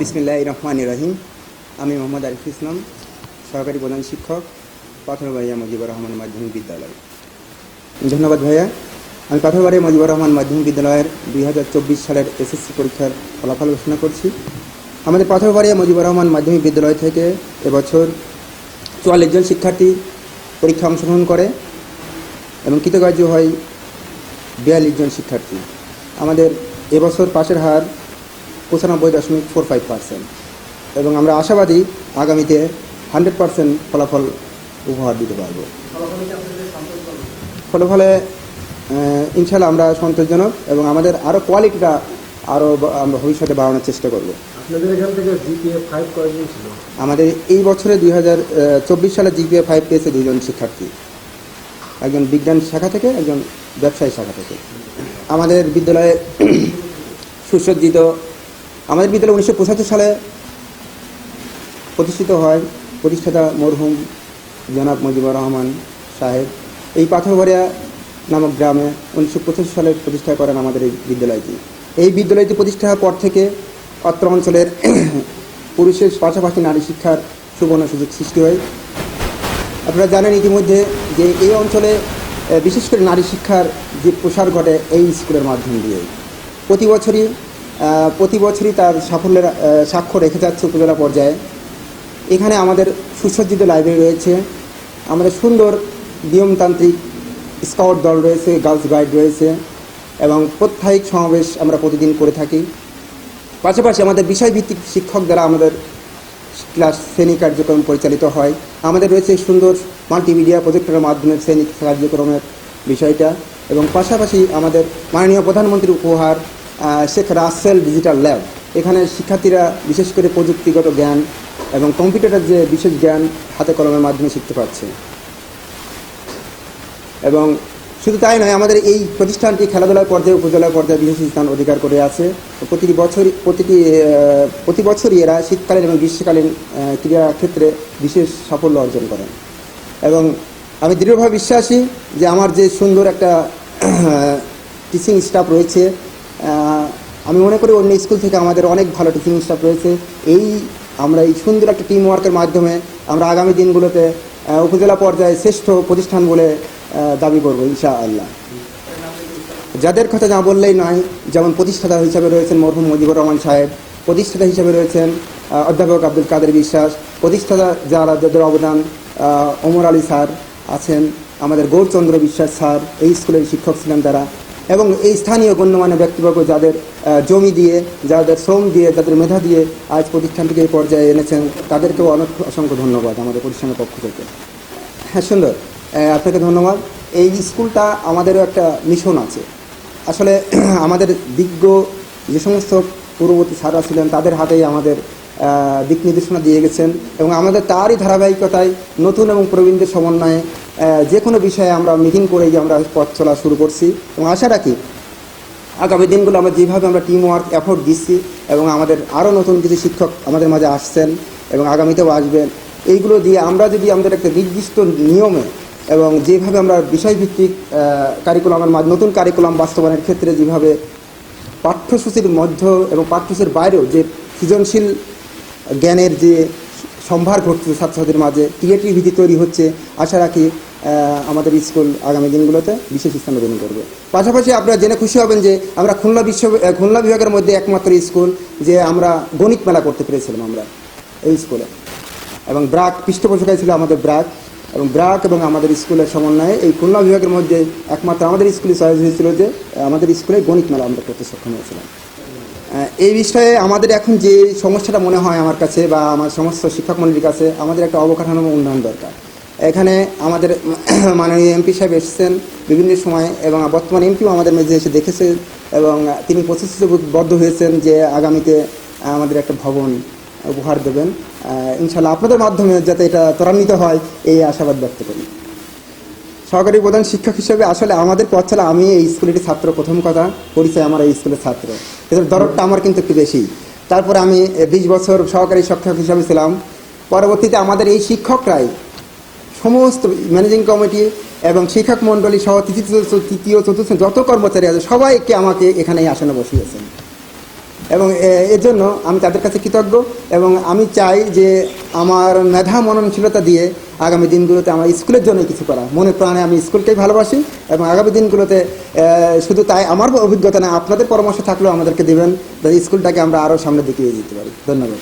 বিসমিল্লাহ রহমান রহিম। আমি মোহাম্মদ আরিফ ইসলাম, সহকারী প্রধান শিক্ষক, পাথরবাড়িয়া মুজিবুর রহমান মাধ্যমিক বিদ্যালয়। ধন্যবাদ ভাইয়া। আমি পাথরবাড়িয়া মুজিবুর রহমান মাধ্যমিক বিদ্যালয়ের দুই হাজার চব্বিশ সালের এসএসসি পরীক্ষার ফলাফল ঘোষণা করছি। আমাদের পাথরবাড়িয়া মুজিবুর রহমান মাধ্যমিক বিদ্যালয় থেকে এবছর চুয়াল্লিশ জন শিক্ষার্থী পরীক্ষা অংশগ্রহণ করে এবং কৃতকার্য হয় বিয়াল্লিশ জন শিক্ষার্থী। আমাদের এবছর পাশের হার পঁচানব্বই দশমিক ফোর ফাইভ পার্সেন্ট। এবং আমরা আশাবাদী আগামীতে হান্ড্রেড পার্সেন্ট ফলাফল উপহার দিতে পারব। ফলে ফলে ইনশাল্লাহ আমরা সন্তোষজনক এবং আমাদের আরও কোয়ালিটিটা আরও আমরা ভবিষ্যতে বাড়ানোর চেষ্টা করব। আমাদের এই বছরে দুই হাজার চব্বিশ সালে জিপিএ ফাইভ পেয়েছে দুজন শিক্ষার্থী। একজন বিজ্ঞান শাখা থেকে একজন ব্যবসায়ী শাখা থেকে। আমাদের বিদ্যালয়ে সুসজ্জিত আমাদের বিদ্যালয় উনিশশো পঁচাত্তর সালে প্রতিষ্ঠিত হয়। প্রতিষ্ঠাতা মরহুম জনাব মুজিবুর রহমান সাহেব। এই পাথরবাড়িয়া নামক গ্রামে উনিশশো পঁচাশি সালে প্রতিষ্ঠা করেন আমাদের এই বিদ্যালয়টি। এই বিদ্যালয়টি প্রতিষ্ঠা হওয়ার পর থেকে অত্র অঞ্চলের পুরুষের পাশাপাশি নারী শিক্ষার সুবর্ণ সুযোগ সৃষ্টি হয়। আপনারা জানেন ইতিমধ্যে যে এই অঞ্চলে বিশেষ করে নারী শিক্ষার যে প্রসার ঘটে এই স্কুলের মাধ্যম দিয়ে প্রতি বছরই প্রতি বছরই তার সাফল্যের সাক্ষ্য রেখে যাচ্ছে উপজেলা পর্যায়ে। এখানে আমাদের সুসজ্জিত লাইব্রেরি রয়েছে। আমাদের সুন্দর নিয়মতান্ত্রিক স্কাউট দল রয়েছে গার্লস গাইড রয়েছে এবং প্রত্যায়িক সমাবেশ আমরা প্রতিদিন করে থাকি। পাশাপাশি আমাদের বিষয়ভিত্তিক শিক্ষক দ্বারা আমাদের ক্লাস শ্রেণি কার্যক্রম পরিচালিত হয়। আমাদের রয়েছে সুন্দর মাল্টিমিডিয়া প্রজেক্টরের মাধ্যমে শ্রেণি কার্যক্রমের বিষয়টা এবং পাশাপাশি আমাদের মাননীয় প্রধানমন্ত্রীর উপহার শেখ রাসেল ডিজিটাল ল্যাব এখানে শিক্ষার্থীরা বিশেষ করে প্রযুক্তিগত জ্ঞান এবং কম্পিউটারের যে বিশেষ জ্ঞান হাতে কলমের মাধ্যমে শিখতে পারছে। এবং শুধু তাই নয় আমাদের এই প্রতিষ্ঠানটি খেলাধুলার পর্যায়ে উপজেলা পর্যায়ে বিশেষ স্থান অধিকার করে আছে। প্রতিটি বছর প্রতিটি প্রতি বছরই এরা শীতকালীন এবং গ্রীষ্মকালীন আহ, ক্রীড়া ক্ষেত্রে বিশেষ সাফল্য অর্জন করেন এবং আমি দৃঢ়ভাবে বিশ্বাসী যে আমার যে সুন্দর একটা টিচিং স্টাফ রয়েছে আমি মনে করি অন্য স্কুল থেকে আমাদের অনেক ভালো টিচিং স্টাফ রয়েছে। এই আমরা এই সুন্দর একটা টিম ওয়ার্কের মাধ্যমে আমরা আগামী দিনগুলোতে উপজেলা পর্যায়ে শ্রেষ্ঠ প্রতিষ্ঠান বলে দাবি করব ইনশা আল্লাহ যাদের কথা না বললেই নয়, যেমন প্রতিষ্ঠাতা হিসাবে রয়েছেন মরহুম মুজিবুর রহমান সাহেব, প্রতিষ্ঠাতা হিসাবে রয়েছেন অধ্যাপক আব্দুল কাদের বিশ্বাস, প্রতিষ্ঠাতা যারা যাদের অবদান ওমর আলী স্যার আছেন, আমাদের গৌরচন্দ্র বিশ্বাস স্যার, এই স্কুলের শিক্ষক ছিলেন তারা। এবং এই স্থানীয় গণ্যমান্য ব্যক্তিবর্গ যাদের জমি দিয়ে, যাদের শ্রম দিয়ে, যাদের মেধা দিয়ে আজ প্রতিষ্ঠানটিকে এই পর্যায়ে এনেছেন, তাদেরকেও অনেক অসংখ্য ধন্যবাদ আমাদের প্রতিষ্ঠানের পক্ষ থেকে। হ্যাঁ সুন্দর। আপনাকে ধন্যবাদ। এই স্কুলটা আমাদেরও একটা মিশন আছে। আসলে আমাদের বিজ্ঞ যে সমস্ত পূর্ববর্তী স্যাররা ছিলেন, তাদের হাতেই আমাদের দিক নির্দেশনা দিয়ে গেছেন এবং আমাদের তারই ধারাবাহিকতায় নতুন এবং প্রবীণদের সমন্বয়ে যে কোনো বিষয়ে আমরা মিটিং করেই আমরা পথ চলা শুরু করছি এবং আশা রাখি আগামী দিনগুলো আমরা যেভাবে আমরা টিম ওয়ার্ক এফোর্ট দিচ্ছি এবং আমাদের আরও নতুন কিছু শিক্ষক আমাদের মাঝে আসছেন এবং আগামীতেও আসবেন, এইগুলো দিয়ে আমরা যদি আমাদের একটা নির্দিষ্ট নিয়মে এবং যেভাবে আমরা বিষয়ভিত্তিক কারিকুলামের নতুন কারিকুলাম বাস্তবায়নের ক্ষেত্রে যেভাবে পাঠ্যসূচির মধ্য এবং পাঠ্যসূচির বাইরেও যে সৃজনশীল জ্ঞানের যে সম্ভার ঘটছে ছাত্রছাত্রীদের মাঝে ক্রিয়েটিভিটি তৈরি হচ্ছে, আশা রাখি আমাদের স্কুল আগামী দিনগুলোতে বিশেষ স্থান অধিকার করবে। পাশাপাশি আপনারা জেনে খুশি হবেন যে আমরা খুলনা বিশ্ব খুলনা বিভাগের মধ্যে একমাত্র স্কুল যে আমরা গণিত মেলা করতে পেরেছিলাম আমরা এই স্কুলে। এবং ব্রাক পৃষ্ঠপোষকায় ছিল আমাদের ব্রাক। এবং ব্রাক এবং আমাদের স্কুলের সমন্বয়ে এই খুলনা বিভাগের মধ্যে একমাত্র আমাদের স্কুলে চয়েস হয়েছিল যে, আমাদের স্কুলে গণিত মেলা আমরা করতে সক্ষম হয়েছিলাম। এই বিষয়ে আমাদের এখন যে সমস্যাটা মনে হয় আমার কাছে বা আমার সমস্ত শিক্ষক মন্ডলীর কাছে, আমাদের একটা অবকাঠামো উন্নয়ন দরকার। এখানে আমাদের মাননীয় এমপি সাহেব এসেছেন বিভিন্ন সময় এবং বর্তমান এমপিও আমাদের মেঝে এসে দেখেছে এবং তিনি প্রতিশ্রুতিবদ্ধ হয়েছেন যে আগামীতে আমাদের একটা ভবন উপহার দেবেন। ইনশাল্লাহ আপনাদের মাধ্যমে যাতে এটা ত্বরান্বিত হয়, এই আশাবাদ ব্যক্ত করি। সহকারী প্রধান শিক্ষক হিসেবে আসলে আমাদের পথ চলা আমি এই স্কুলেরই ছাত্র। প্রথম কথা, পরিচয় আমার এই স্কুলের ছাত্র। এদের দরদটা আমার কিন্তু একটু বেশি। তারপরে আমি বিশ বছর সহকারী শিক্ষক হিসাবে ছিলাম। পরবর্তীতে আমাদের এই শিক্ষকরাই সমস্ত ম্যানেজিং কমিটি এবং শিক্ষক মণ্ডলী সহ তৃতীয় তৃতীয়, চতুর্থ যত কর্মচারী আছে, সবাইকে আমাকে এখানে আসনে বসিয়েছেন। এবং এর জন্য আমি তাদের কাছে কৃতজ্ঞ। এবং আমি চাই যে আমার মেধা মননশীলতা দিয়ে আগামী দিনগুলোতে আমার স্কুলের জন্য কিছু করা মনে প্রাণে আমি স্কুলকেই ভালোবাসি এবং আগামী দিনগুলোতে শুধু তাই আমার অভিজ্ঞতা না, আপনাদের পরামর্শ থাকলেও আমাদেরকে দেবেন স্কুলটাকে আমরা আরও সামনের দিকে দিতে পারি ধন্যবাদ।